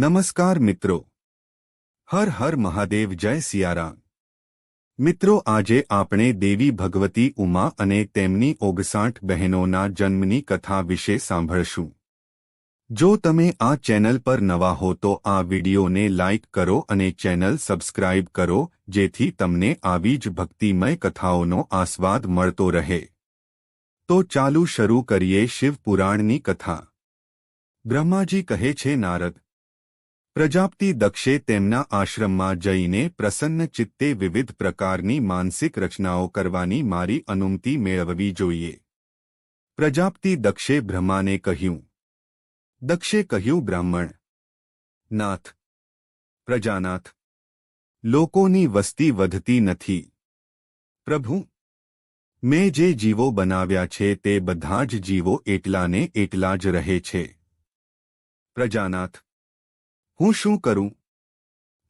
નમસ્કાર મિત્રો. હર હર મહાદેવ જય સિયારામ. મિત્રો, આજે આપણે દેવી ભગવતી ઉમા અને તેમની ઓગસાઠ બહેનોના જન્મની કથા વિશે સાંભળશું. જો તમે આ ચેનલ પર નવા હો તો આ વિડિયોને લાઇક કરો અને ચેનલ સબસ્ક્રાઇબ કરો, જેથી તમને આવી જ ભક્તિમય કથાઓનો આસ્વાદ મળતો રહે. તો ચાલુ શરૂ કરીએ શિવપુરાણની કથા. બ્રહ્માજી કહે છે, નારદ પ્રજાપતિ દક્ષે તેમના આશ્રમમાં જઈને પ્રસન્ન ચિત્તે વિવિધ પ્રકારની માનસિક રચનાઓ કરવાની મારી અનુમતિ મેળવવી જોઈએ. પ્રજાપતિ દક્ષે બ્રહ્માને કહ્યું, દક્ષે કહ્યું, બ્રાહ્મણ, નાથ, પ્રજાનાથ, લોકોની વસ્તી વધતી નથી. પ્રભુ, મેં જે જીવો બનાવ્યા છે તે બધા જ જીવો એટલાને એટલા જ રહે છે. પ્રજાનાથ હું શું કરું?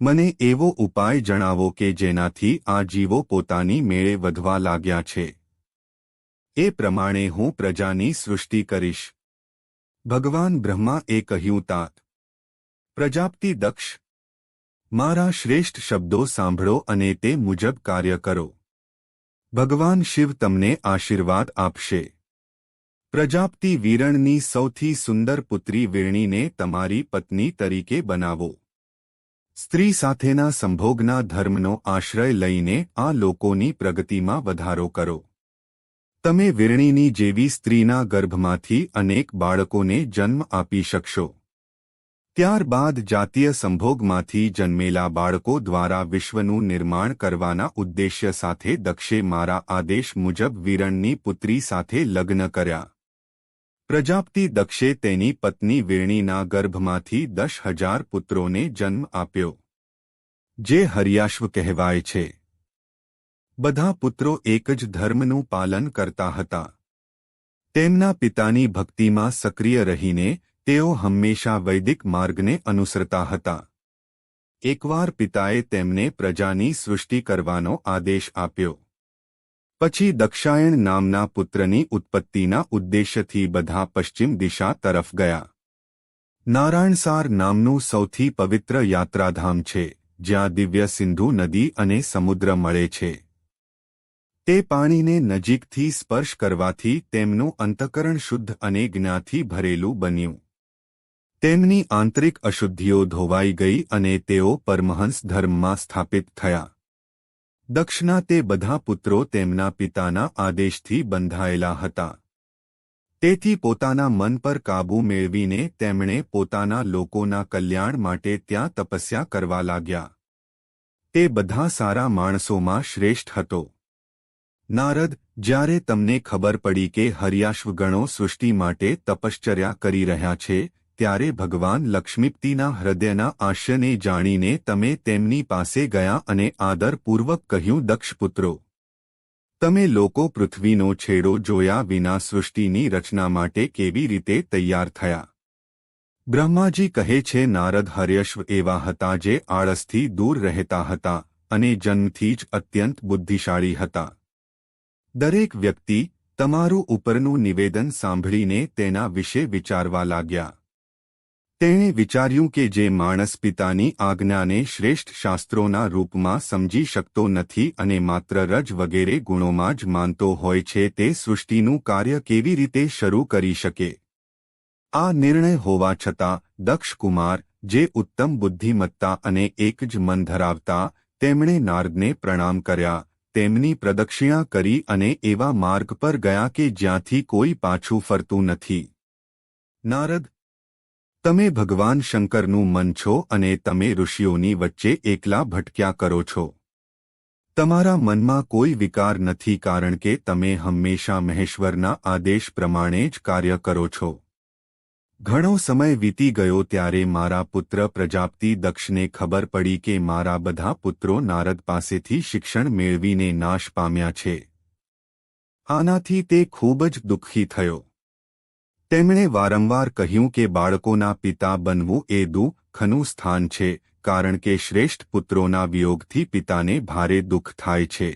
મને એવો ઉપાય જણાવો કે જેનાથી આ જીવો પોતાની મેળે વધવા લાગ્યા છે. એ પ્રમાણે હું પ્રજાની સૃષ્ટિ કરીશ. ભગવાન બ્રહ્મા એ કહ્યું, તાત, પ્રજાપતિ દક્ષ, મારા શ્રેષ્ઠ શબ્દો સાંભળો અને તે મુજબ કાર્ય કરો. ભગવાન શિવ તમને આશીર્વાદ આપશે. પ્રજાપતિ વીરણની સૌથી સુંદર પુત્રી વીરણીને તમારી પત્ની તરીકે બનાવો. સ્ત્રી સાથેના સંભોગના ધર્મનો આશ્રય લઈને આ લોકોની પ્રગતિમાં વધારો કરો. તમે વીરણીની જેવી સ્ત્રીના ગર્ભમાંથી અનેક બાળકોને જન્મ આપી શકશો. ત્યારબાદ જાતીય સંભોગમાંથી જન્મેલા બાળકો દ્વારા વિશ્વનું નિર્માણ કરવાના ઉદ્દેશ્ય સાથે દક્ષે મારા આદેશ મુજબ વીરણની પુત્રી સાથે લગ્ન કર્યા. પ્રજાપતિ દક્ષે તેની પત્ની વેણીના ગર્ભમાંથી દસ હજાર પુત્રોને જન્મ આપ્યો. જે હરિયાશ્વ કહેવાય છે. બધા પુત્રો એક જ ધર્મનું પાલન કરતા હતા. તેમના પિતાની ભક્તિમાં સક્રિય રહીને તેઓ હંમેશા વૈદિક માર્ગને અનુસરતા હતા. એકવાર પિતાએ તેમને પ્રજાની સૃષ્ટિ કરવાનો આદેશ આપ્યો. પછી દક્ષાયણ નામના પુત્રની ઉત્પત્તિના ઉદ્દેશ્યથી બધા પશ્ચિમ દિશા તરફ ગયા. નારાયણસાર નામનું સૌથી પવિત્ર યાત્રાધામ છે, જ્યાં દિવ્ય સિંધુ નદી અને સમુદ્ર મળે છે. તે પાણીને નજીકથી સ્પર્શ કરવાથી તેમનું અંતકરણ શુદ્ધ અને જ્ઞાથી ભરેલું બન્યું. તેમની આંતરિક અશુદ્ધિઓ ધોવાઈ ગઈ અને તેઓ પરમહંસ ધર્મમાં સ્થાપિત થયા. દક્ષના તે બધા પુત્રો તેમના પિતાના આદેશથી બંધાયેલા હતા. તેથી પોતાના મન પર કાબૂ મેળવીને તેમણે પોતાના લોકોના કલ્યાણ માટે ત્યાં તપસ્યા કરવા લાગ્યા. તે બધા સારા માણસોમાં શ્રેષ્ઠ હતો. નારદ, જ્યારે તમને ખબર પડી કે હરિયાશ્વગણો સૃષ્ટિ માટે તપશ્ચર્યા કરી રહ્યા છે ત્યારે ભગવાન લક્ષ્મીપ્તિના હૃદયના આશ્યને જાણીને તમે તેમની પાસે ગયા અને આદરપૂર્વક કહ્યું, દક્ષપુત્રો, તમે લોકો પૃથ્વીનો છેડો જોયા વિના સૃષ્ટિની રચના માટે કેવી રીતે તૈયાર થયા? બ્રહ્માજી કહે છે, નારદ હર્યશ્વ એવા હતા જે આળસથી દૂર રહેતા હતા અને જન્મથી જ અત્યંત બુદ્ધિશાળી હતા. દરેક વ્યક્તિ તમારું ઉપરનું નિવેદન સાંભળીને તેના વિશે વિચારવા લાગ્યા. તેણે વિચાર્યું કે જે માણસ પિતાની આજ્ઞાને શ્રેષ્ઠ શાસ્ત્રોના રૂપમાં સમજી શકતો નથી અને માત્ર રજ વગેરે ગુણોમાં જ માનતો હોય છે, તે સૃષ્ટિનું કાર્ય કેવી રીતે શરૂ કરી શકે? આ નિર્ણય હોવા છતાં, દક્ષકુમાર, જે ઉત્તમ બુદ્ધિમત્તા અને એક જ મન ધરાવતા, તેમણે નારદને પ્રણામ કર્યા, તેમની પ્રદક્ષિણા કરી અને એવા માર્ગ પર ગયા કે જ્યાંથી કોઈ પાછું ફરતું નથી. નારદ તમે ભગવાન શંકરનું મન છો અને તમે ઋષિઓની વચ્ચે એકલા ભટક્યા કરો છો. તમારા મનમાં કોઈ વિકાર નથી કારણ કે તમે હંમેશા મહેશ્વરના આદેશ પ્રમાણે જ કાર્ય કરો છો. ઘણો સમય વીતી ગયો ત્યારે મારા પુત્ર પ્રજાપતિ દક્ષને ખબર પડી કે મારા બધા પુત્રો નારદ પાસેથી શિક્ષણ મેળવીને નાશ પામ્યા છે. આનાથી તે ખૂબ જ દુઃખી થયો. તેમણે વારંવાર કહ્યું કે બાળકોના પિતા બનવું એ દુઃખનું સ્થાન છે, કારણ કે શ્રેષ્ઠ પુત્રોના વિયોગથી પિતાને ભારે દુઃખ થાય છે.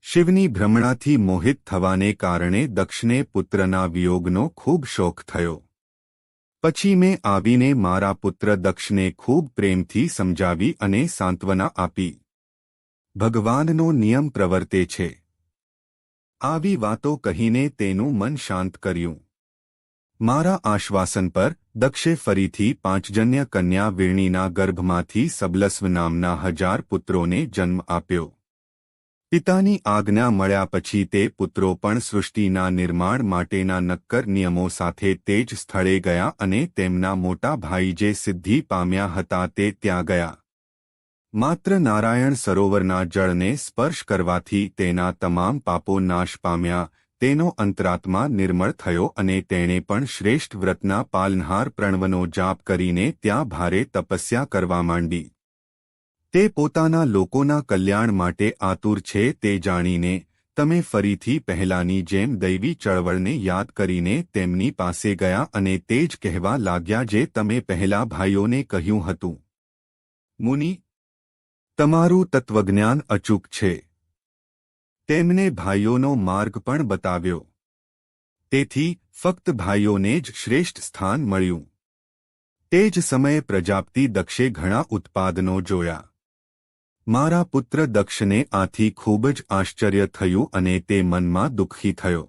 શિવની ભ્રમણાથી મોહિત થવાને કારણે દક્ષને પુત્રના વિયોગનો ખૂબ શોખ થયો. પછી મેં આવીને મારા પુત્ર દક્ષને ખૂબ પ્રેમથી સમજાવી અને સાંત્વના આપી. ભગવાનનો નિયમ પ્રવર્તે છે. આવી વાતો કહીને તેનું મન શાંત કર્યું. મારા આશ્વાસન પર દક્ષે ફરીથી પાંચજન્ય કન્યા વીરણીના ગર્ભમાંથી સબલસ્વ નામના હજાર પુત્રોને જન્મ આપ્યો. પિતાની આજ્ઞા મળ્યા પછી તે પુત્રો પણ સૃષ્ટિના નિર્માણ માટેના નક્કર નિયમો સાથે તે જ સ્થળે ગયા અને તેમના મોટા ભાઈ જે સિદ્ધિ પામ્યા હતા તે ત્યાં ગયા. માત્ર નારાયણ સરોવરના જળને સ્પર્શ કરવાથી તેના તમામ પાપો નાશ પામ્યા તેનો અંતરાત્મા નિર્મળ થયો અને તેણે પણ શ્રેષ્ઠ વ્રતના પાલનહાર પ્રણવનો જાપ કરીને ત્યાં ભારે તપસ્યા કરવા માંડી. તે પોતાના લોકોના કલ્યાણ માટે આતુર છે તે જાણીને, તમે ફરીથી પહેલાની જેમ દૈવી ચળવળને યાદ કરીને તેમની પાસે ગયા અને તે જ કહેવા લાગ્યા જે તમે પહેલા ભાઈઓને કહ્યું હતું. મુનિ, તમારું તત્વજ્ઞાન અચૂક છે. તેમને ભાઈઓનો માર્ગ પણ બતાવ્યો. તેથી, ફક્ત ભાઈઓને જ શ્રેષ્ઠ સ્થાન મળ્યું. તે જ સમયે પ્રજાપતિ દક્ષે ઘણા ઉત્પાદનો જોયા. મારા પુત્ર દક્ષને આથી ખૂબ જ આશ્ચર્ય થયું અને તે મનમાં દુઃખી થયો.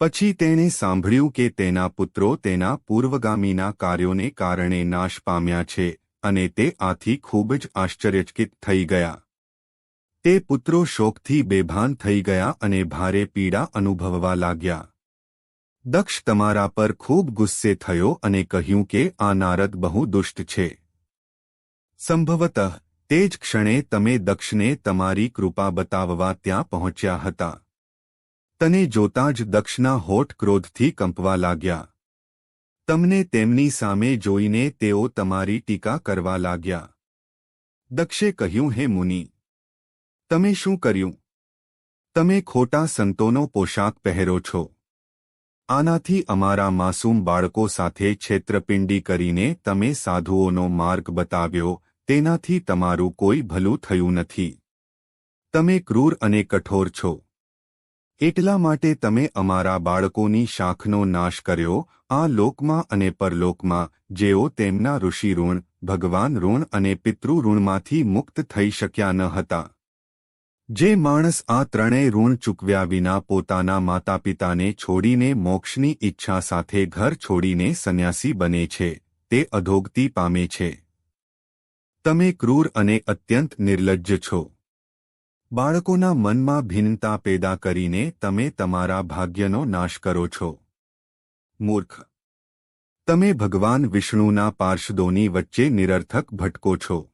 પછી તેણે સાંભળ્યું કે તેના પુત્રો તેના પૂર્વગામીના કાર્યોને કારણે નાશ પામ્યા છે અને તે આથી ખૂબ જ આશ્ચર્યચકિત થઈ ગયા. તે પુત્રો શોકથી બેભાન થઈ ગયા અને ભારે પીડા અનુભવવા લાગ્યા. દક્ષ તમારા પર ખૂબ ગુસ્સે થયો અને કહ્યું કે આ નારદ બહુ દુષ્ટ છે. સંભવતઃ, તે જ ક્ષણે તમે દક્ષને તમારી કૃપા બતાવવા ત્યાં પહોંચ્યા હતા. તને જોતાં જ દક્ષના હોઠ ક્રોધથી કંપવા લાગ્યા. તમને તેમની સામે જોઈને તેઓ તમારી ટીકા કરવા લાગ્યા. દક્ષે કહ્યું, હે મુનિ તમે શું કર્યું? તમે ખોટા સંતોનો પોશાક પહેરો છો. આનાથી અમારા માસૂમ બાળકો સાથે છેત્રપિંડી કરીને તમે સાધુઓનો માર્ગ બતાવ્યો, તેનાથી તમારું કોઈ ભલું થયું નથી. તમે ક્રૂર અને કઠોર છો. એટલા માટે તમે અમારા બાળકોની શાખનો નાશ કર્યો, આ લોકમાં અને પરલોકમાં, જેઓ તેમના ઋષિ ઋણ, ભગવાન ઋણ અને પિતૃ ઋણમાંથી મુક્ત થઈ શક્યા ન હતા. જે માણસ આ ત્રણેય ઋણ ચૂકવ્યા વિના પોતાના માતાપિતાને છોડીને મોક્ષની ઈચ્છા સાથે ઘર છોડીને સંન્યાસી બને છે, તે અધોગતિ પામે છે. તમે ક્રૂર અને અત્યંત નિર્લજ્જ છો. બાળકોના મનમાં ભિન્નતા પેદા કરીને તમે તમારા ભાગ્યનો નાશ કરો છો. મૂર્ખ. તમે ભગવાન વિષ્ણુના પાર્ષદોની વચ્ચે નિરર્થક ભટકો છો.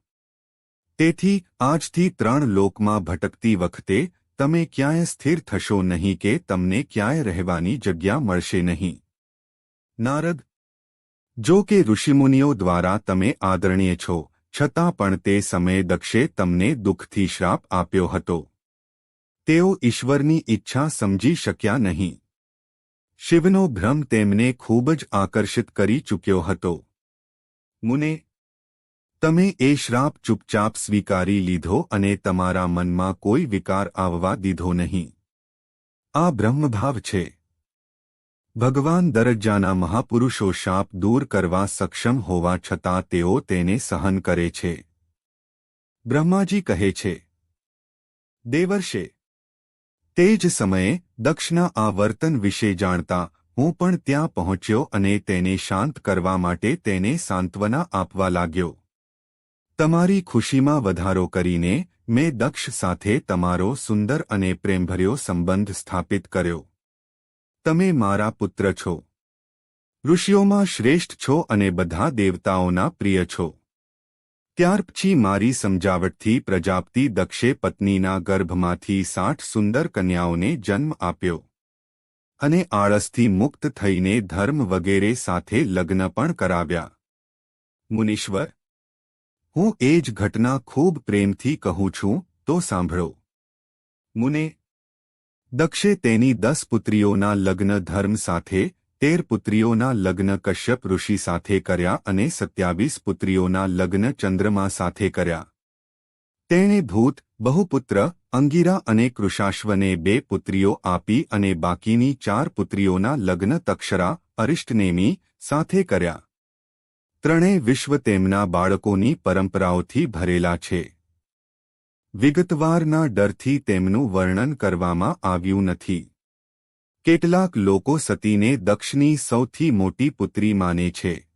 તેથી આજથી ત્રણ લોકમાં ભટકતી વખતે તમે ક્યાંય સ્થિર થશો નહીં કે તમને ક્યાંય રહેવાની જગ્યા મળશે નહીં. નારદ, જો કે ઋષિમુનિઓ દ્વારા તમે આદરણીય છો, છતાં પણ તે સમયે દક્ષે તમને દુઃખથી શ્રાપ આપ્યો હતો. તેઓ ઈશ્વરની ઈચ્છા સમજી શક્યા નહીં. શિવનો ભ્રમ તેમને ખૂબ જ આકર્ષિત કરી ચૂક્યો હતો. મુને તમે એ શ્રાપ ચૂપચાપ સ્વીકારી લીધો અને તમારા મનમાં કોઈ વિકાર આવવા દીધો નહીં. આ બ્રહ્મભાવ છે. ભગવાન દરજ્જાના મહાપુરુષો શાપ દૂર કરવા સક્ષમ હોવા છતાં તેઓ તેને સહન કરે છે. બ્રહ્માજી કહે છે, દેવર્ષે, તે જ સમયે દક્ષના આ વર્તન વિશે જાણતા હું પણ ત્યાં પહોંચ્યો અને તેને શાંત કરવા માટે તેને સાંત્વના આપવા લાગ્યો. તમારી ખુશીમાં વધારો કરીને મેં દક્ષ સાથે તમારો સુંદર અને પ્રેમભર્યો સંબંધ સ્થાપિત કર્યો. તમે મારા પુત્ર છો. ઋષિઓમાં શ્રેષ્ઠ છો અને બધા દેવતાઓના પ્રિય છો. ત્યાર પછી મારી સમજાવટથી પ્રજાપતિ દક્ષે પત્નીના ગર્ભમાંથી સાઠ સુંદર કન્યાઓને જન્મ આપ્યો અને આળસથી મુક્ત થઈને ધર્મ વગેરે સાથે લગ્ન પણ કરાવ્યા. મુનીશ્વર હું એ જ ઘટના ખૂબ પ્રેમથી કહું છું, તો સાંભળો. મુને, દક્ષે તેની દસ પુત્રીઓના લગ્ન ધર્મ સાથે, તેર પુત્રીઓના લગ્ન કશ્યપ ઋષિ સાથે કર્યા અને સત્યાવીસ પુત્રીઓના લગ્ન ચંદ્રમા સાથે કર્યા. તેણે ભૂત, બહુપુત્ર, અંગીરા અને કૃષાશ્વને બે પુત્રીઓ આપી અને બાકીની ચાર પુત્રીઓના લગ્ન તક્ષરા, અરિષ્ટનેમી, સાથે કર્યા. ત્રણેય વિશ્વ તેમના બાળકોની પરંપરાઓથી ભરેલા છે. વિગતવારના ડરથી તેમનું વર્ણન કરવામાં આવ્યું નથી. કેટલાક લોકો સતીને દક્ષની સૌથી મોટી પુત્રી માને છે.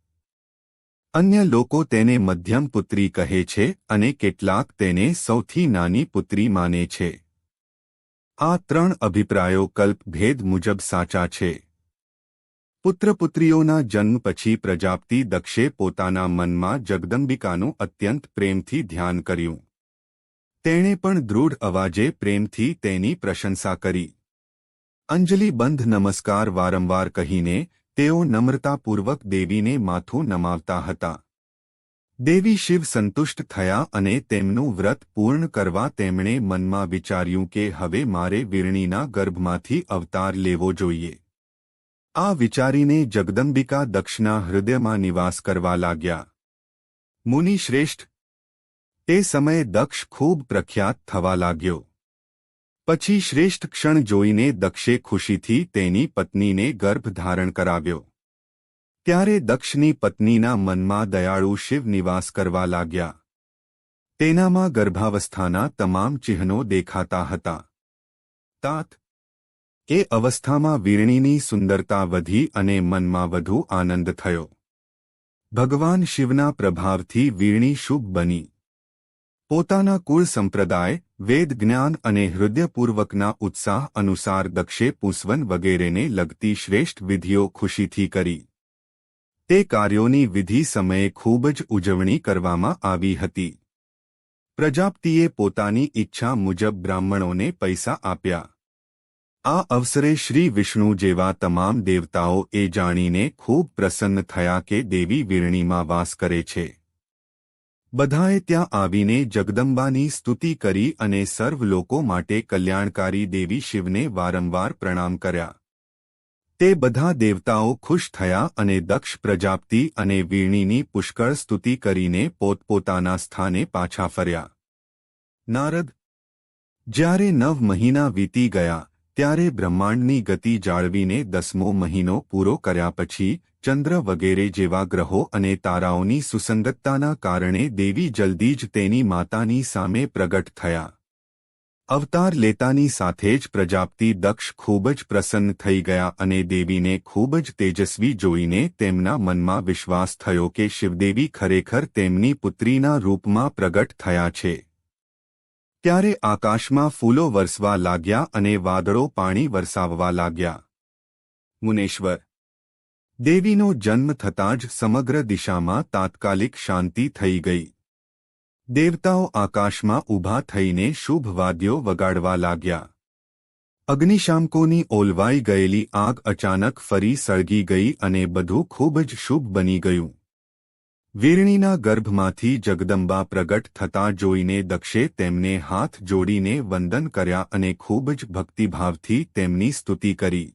અન્ય લોકો તેને મધ્યમ પુત્રી કહે છે અને કેટલાક તેને સૌથી નાની પુત્રી માને છે. આ ત્રણ અભિપ્રાયો કલ્પભેદ મુજબ સાચા છે. પુત્રપુત્રીઓના જન્મ પછી પ્રજાપતિ દક્ષે પોતાના મનમાં જગદંબિકાનું અત્યંત પ્રેમથી ધ્યાન કર્યું. તેણે પણ દૃઢ અવાજે પ્રેમથી તેની પ્રશંસા કરી. અંજલિબંધ નમસ્કાર વારંવાર કહીને તેઓ નમ્રતાપૂર્વક દેવીને માથું નમાવતા હતા. દેવી શિવ સંતુષ્ટ થયા અને તેમનું વ્રત પૂર્ણ કરવા તેમણે મનમાં વિચાર્યું કે હવે મારે વીરણીના ગર્ભમાંથી અવતાર લેવો જોઈએ. આ વિચારીને જગદંબિકા દક્ષના હૃદયમાં નિવાસ કરવા લાગ્યા. મુનિ શ્રેષ્ઠ. તે સમયે દક્ષ ખૂબ પ્રખ્યાત થવા લાગ્યો. પછી શ્રેષ્ઠ ક્ષણ જોઈને દક્ષે ખુશીથી તેની પત્નીને ગર્ભ ધારણ કરાવ્યો. ત્યારે દક્ષની પત્નીના મનમાં દયાળુ શિવ નિવાસ કરવા લાગ્યા. તેનામાં ગર્ભાવસ્થાના તમામ ચિહ્નો દેખાતા હતા. તાત એ અવસ્થામાં વીરણીની સુંદરતા વધી અને મનમાં વધુ આનંદ થયો. ભગવાન શિવના પ્રભાવથી વીરણી શુભ બની. પોતાના કુળ સંપ્રદાય, વેદ જ્ઞાન અને હૃદયપૂર્વકના ઉત્સાહ અનુસાર દક્ષે પુંસવન વગેરેને લગતી શ્રેષ્ઠ વિધિઓ ખુશીથી કરી. તે કાર્યોની વિધિ સમયે ખૂબ જ ઉજવણી કરવામાં આવી હતી. પ્રજાપતિએ પોતાની ઈચ્છા મુજબ બ્રાહ્મણોને પૈસા આપ્યા. આ અવસરે શ્રી વિષ્ણુ જેવા તમામ દેવતાઓ એ જાણીને ખૂબ પ્રસન્ન થયા કે દેવી વીરણીમાં વાસ કરે છે. બધાએ ત્યાં આવીને જગદંબાની સ્તુતિ કરી અને સર્વ લોકો માટે કલ્યાણકારી દેવી શિવને વારંવાર પ્રણામ કર્યા. તે બધા દેવતાઓ ખુશ થયા અને દક્ષ પ્રજાપતિ અને વીણીની પુષ્કળ સ્તુતિ કરીને પોતપોતાના સ્થાને પાછા ફર્યા. નારદ, જ્યારે નવ મહિના વીતી ગયા ત્યારે બ્રહ્માંડની ગતિ જાળવીને દસમો મહિનો પૂરો કર્યા પછી ચંદ્ર વગેરે જેવા ગ્રહો અને તારાઓની સુસંગતતાના કારણે દેવી જલ્દી જ તેની માતાની સામે પ્રગટ થયા. અવતાર લેતાની સાથે જ પ્રજાપતિ દક્ષ ખૂબ જ પ્રસન્ન થઈ ગયા અને દેવીને ખૂબ જ તેજસ્વી જોઈને તેમના મનમાં વિશ્વાસ થયો કે શિવદેવી ખરેખર તેમની પુત્રીના રૂપમાં પ્રગટ થયા છે. ત્યારે આકાશમાં ફૂલો વરસવા લાગ્યા અને વાદળો પાણી વરસાવવા લાગ્યા. મુનેશ્વર. દેવીનો જન્મ થતાં જ સમગ્ર દિશામાં તાત્કાલિક શાંતિ થઈ ગઈ. દેવતાઓ આકાશમાં ઊભા થઈને શુભ વાદ્યો વગાડવા લાગ્યા. અગ્નિશામકોની ઓલવાઈ ગયેલી આગ અચાનક ફરી સળગી ગઈ અને બધું ખૂબ જ શુભ બની ગયું. વીરણીના ગર્ભમાંથી જગદંબા પ્રગટ થતા જોઈને દક્ષે તેમને હાથ જોડીને વંદન કર્યા અને ખૂબ જ ભક્તિભાવથી તેમની સ્તુતિ કરી.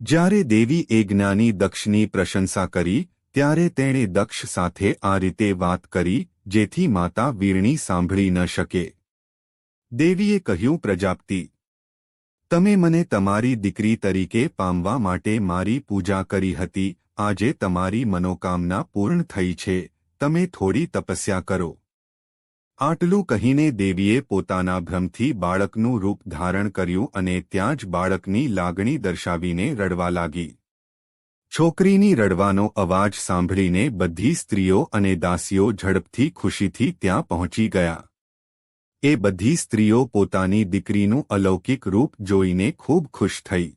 જ્યારે દેવી એ જ્ઞાની દક્ષની પ્રશંસા કરી, ત્યારે તેણે દક્ષ સાથે આ રીતે વાત કરી, જેથી માતા વીરણી સાંભળી ન શકે. દેવીએ કહ્યું, પ્રજાપતિ, તમે મને તમારી દીકરી તરીકે પામવા માટે મારી પૂજા કરી હતી આજે તમારી મનોકામના પૂર્ણ થઈ છે, તમે થોડી તપસ્યા કરો. આટલું કહીને દેવીએ પોતાના ભ્રમથી બાળકનું રૂપ ધારણ કર્યું અને ત્યાં જ બાળકની લાગણી દર્શાવીને રડવા લાગી. છોકરીની રડવાનો અવાજ સાંભળીને બધી સ્ત્રીઓ અને દાસીઓ ઝડપથી ખુશીથી ત્યાં પહોંચી ગયા. એ બધી સ્ત્રીઓ પોતાની દીકરીનું અલૌકિક રૂપ જોઈને ખૂબ ખુશ થઈ.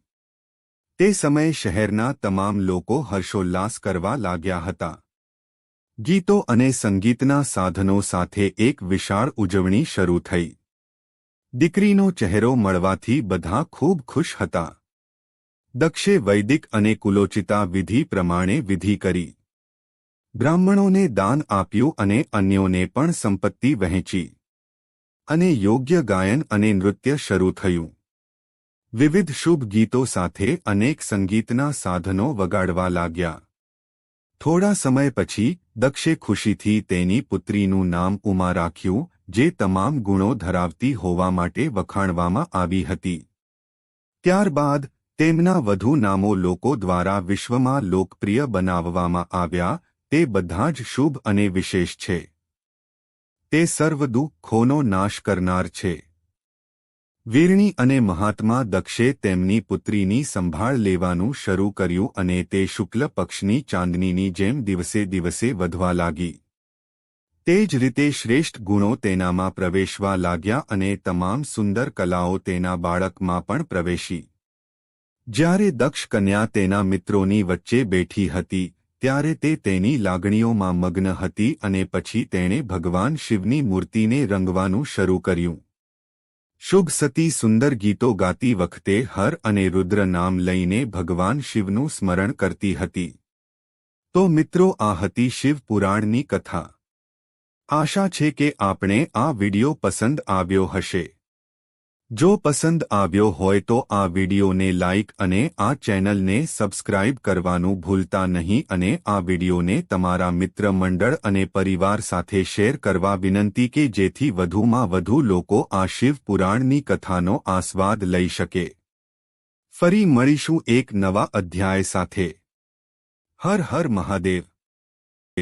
તે સમયે શહેરના તમામ લોકો હર્ષોલ્લાસ કરવા લાગ્યા હતા. ગીતો અને સંગીતના સાધનો સાથે એક વિશાળ ઉજવણી શરૂ થઈ. દીકરીનો ચહેરો મળવાથી બધા ખૂબ ખુશ હતા. દક્ષે વૈદિક અને કુલોચિતા વિધિ પ્રમાણે વિધિ કરી. બ્રાહ્મણોને દાન આપ્યું અને અન્યોને પણ સંપત્તિ વહેંચી. અને યોગ્ય ગાયન અને નૃત્ય શરૂ થયું. વિવિધ શુભ ગીતો સાથે અનેક સંગીતના સાધનો વગાડવા લાગ્યા. થોડા સમય પછી દક્ષે ખુશીથી તેની પુત્રીનું નામ ઉમા રાખ્યું, જે તમામ ગુણો ધરાવતી હોવા માટે વખાણવામાં આવી હતી. ત્યારબાદ તેમના વધુ નામો લોકો દ્વારા વિશ્વમાં લોકપ્રિય બનાવવામાં આવ્યા, તે બધા જ શુભ અને વિશેષ છે. તે સર્વ દુઃખોનો નાશ કરનાર છે. વીરણી અને મહાત્મા દક્ષે તેમની પુત્રીની સંભાળ લેવાનું શરૂ કર્યું અને તે શુક્લ પક્ષની ચાંદનીની જેમ દિવસે દિવસે વધવા લાગી. તે જ રીતે શ્રેષ્ઠ ગુણો તેનામાં પ્રવેશવા લાગ્યા અને તમામ સુંદર કલાઓ તેના બાળકમાં પણ પ્રવેશી. જ્યારે દક્ષ કન્યા તેના મિત્રોની વચ્ચે બેઠી હતી, ત્યારે તે તેની લાગણીઓમાં મગ્ન હતી અને પછી તેણે ભગવાન શિવની મૂર્તિને રંગવાનું શરૂ કર્યું. શુભ સતી સુંદર ગીતો ગાતી વખતે હર અને રુદ્ર નામ લઈને ભગવાન શિવનું સ્મરણ કરતી હતી. તો મિત્રો, આ હતી શિવ પુરાણની કથા. આશા છે કે આપણે આ વિડિયો પસંદ આવ્યો હશે. જો પસંદ આવ્યો હોય તો આ વિડીયોને લાઇક અને આ ચેનલને સબસ્ક્રાઇબ કરવાનું ભૂલતા નહીં અને આ વિડીયોને તમારા મિત્ર મંડળ અને પરિવાર સાથે શેર કરવા વિનંતી કે જેથી વધુમાં વધુ લોકો આ શિવ પુરાણની કથાનો આસ્વાદ લઈ શકે. ફરી મળીશું એક નવા અધ્યાય સાથે. હર હર મહાદેવ.